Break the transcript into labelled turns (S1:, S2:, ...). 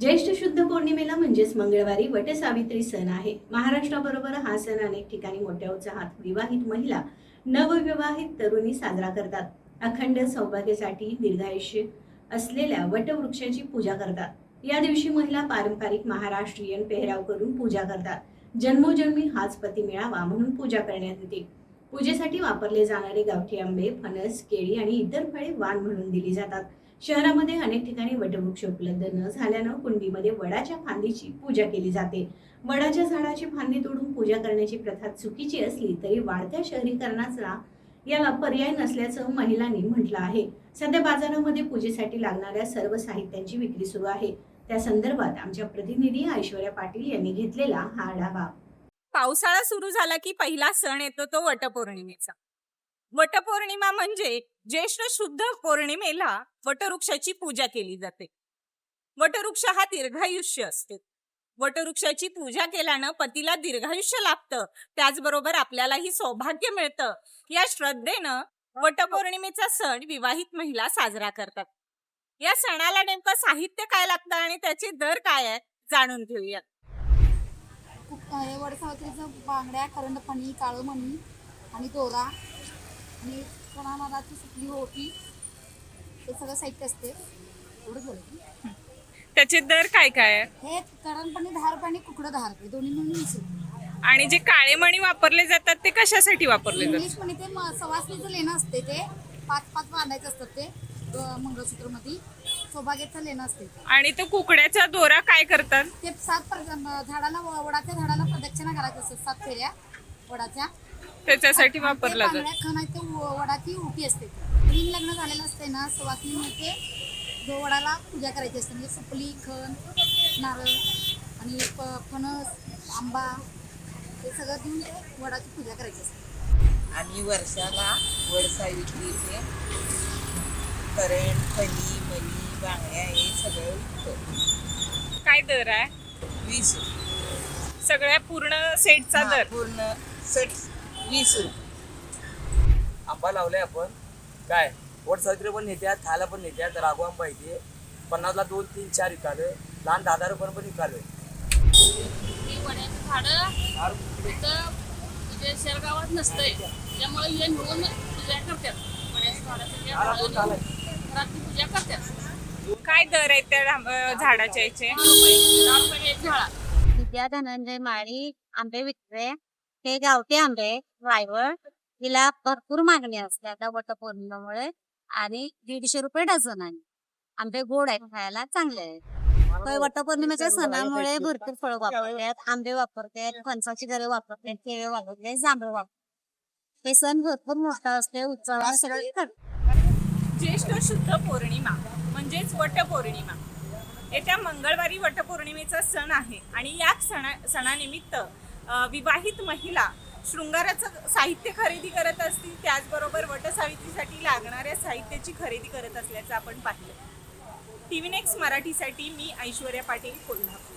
S1: ज्येष्ठ शुद्ध पौर्णिमेला म्हणजेच मंगळवारी वटसावित्री सण आहे. महाराष्ट्राबरोबर हा सण अनेक ठिकाणी मोठ्या उत्साहात विवाहित महिला नवविवाहित तरुणी साजरा करतात. अखंड सौभाग्यासाठी दीर्घायुष्य असलेल्या वटवृक्षाची पूजा करतात. या दिवशी महिला पारंपरिक महाराष्ट्रीयन पेहराव करून पूजा करतात. जन्मोजन्मी हाच पती मिळावा म्हणून पूजा करण्यात येते. पूजेसाठी वापरले जाणारे गावठी आंबे फणस केळी आणि इतर फळे वाण म्हणून दिली जातात. शहरामध्ये अनेक ठिकाणी वटवृक्ष उपलब्ध न झाल्यानं कुंडीमध्ये वडाच्या फांदीची पूजा केली जाते. वडाच्या झाडाची फांदी तोडून पूजा करण्याची प्रथा चुकीची असली तरी वाढत्या शहरीकरणाचा याला पर्याय नसल्याचं महिलांनी म्हटलं आहे. सध्या बाजारामध्ये पूजेसाठी लागणाऱ्या सर्व साहित्यांची विक्री सुरू आहे. त्या संदर्भात आमच्या प्रतिनिधी ऐश्वर्या पाटील यांनी घेतलेला हा आढावा.
S2: पावसाळा सुरू झाला की पहिला सण येतो तो वटपौर्णिमेचा. वटपौर्णिमा म्हणजे ज्येष्ठ शुद्ध पौर्णिमेला वटवृक्षाची पूजा केली जाते. वटवृक्ष हा दीर्घायुष्य असते. वटवृक्षाची पूजा केल्यानं पतीला दीर्घायुष्य लाभतं. त्याचबरोबर आपल्यालाही सौभाग्य मिळतं. या श्रद्धेनं वटपौर्णिमेचा सण विवाहित महिला साजरा करतात. या सणाला नेमकं साहित्य काय लागतं आणि त्याचे दर काय आहेत जाणून घेऊयात.
S3: खूप हे वडसावत्रीचं बांगड्या करंडपाणी काळं मणी आणि दोरा. आणि सणामाराची सुटली होती. हे सगळं साहित्य असते. एवढं बोलत
S2: त्याचे दर काय काय आहे?
S3: हे करंडपाणी दहा रुपये आणि कुकडं दहा रुपये दोन्ही मिळून वीस रुपये
S2: आणि जे काळे मणी वापरले जातात ते कशासाठी वापरले जातात?
S3: इंग्लिश म्हणे ते म- सवासणीचं लेणं असते ते. पाच पाच बांधायचं असतं ते मंगळसूत्रमध्ये. सौभाग्याचं लेणं असते ते.
S2: आणि तो कुकड्याचा दोरा काय करतात?
S3: ते सात पर झाडाला वडाच्या झाडाला प्रदक्षिणा करायचं असतं सात फेऱ्या वडाच्या.
S2: त्याच्यासाठी वापरला जातो.
S3: खण आहे ते व- वडाची उटी असते. तीन लग्न झालेलं असते ना सुवासिनी मिळते जो वडाला पूजा करायची असते. म्हणजे सुपली खण नारळ आणि प- फणस आंबा हे सगळं देऊन ते वडाची पूजा करायची असते.
S4: आम्ही वर्षाला वड सावित्रीचे करंट फली मली बांगड्या हे सगळं विकतो
S2: काय दर आहे?
S4: वीस.
S2: सगळ्या पूर्ण सेटचा दर?
S4: पूर्ण सट वीस.
S5: आंबा लावलाय आपण. काय? वट सावित्री पण नेत्यात खायला पण नेत्यात राघू आंबा इथे. पन्नासला दोन तीन चार विकाले. लहान दहा दहा रुपये पण विकाले.
S6: हे वड्याचं झाडं इथं म्हणजे शेरगावात नसतंय. त्यामुळे हे मिळून पूजा करतात. वड्याच्या झाडाचं हे झाडं घरातली पूजा करतात.
S2: काय दर आहे त्या झाडाच्या याचे?
S7: विद्या धनंजय माळी आंबे विकते हे गावठी आंबे वायवळ तिला भरपूर मागणी असते आता वटपौर्णिमेमुळे आणि दीडशे रुपये डझन आहे. आंबे गोड आहेत खायला चांगले आहेत. तर वटपौर्णिमेच्या सणामुळे भरपूर फळं वापरतात आंबे वापरतात फणसाची घरे वापरतात केळे वापरतात जांभळं वापरतात हे सण भरपूर मोठा असते उत्सव सगळे करतात.
S2: ज्येष्ठ शुद्ध पौर्णिमा. मंगळवारी वटपौर्णिमेचा सण आहे आणि या सणा सणानिमित्त विवाहित महिला शृंगाराचं साहित्य खरेदी करत असतील त्याचबरोबर वटसावित्रीसाठी लागणाऱ्या साहित्याची खरेदी करत असल्याचं आपण पाहिलं. टी व्ही नेक्स्ट मराठीसाठी मी ऐश्वर्या पाटील कोल्हापूर.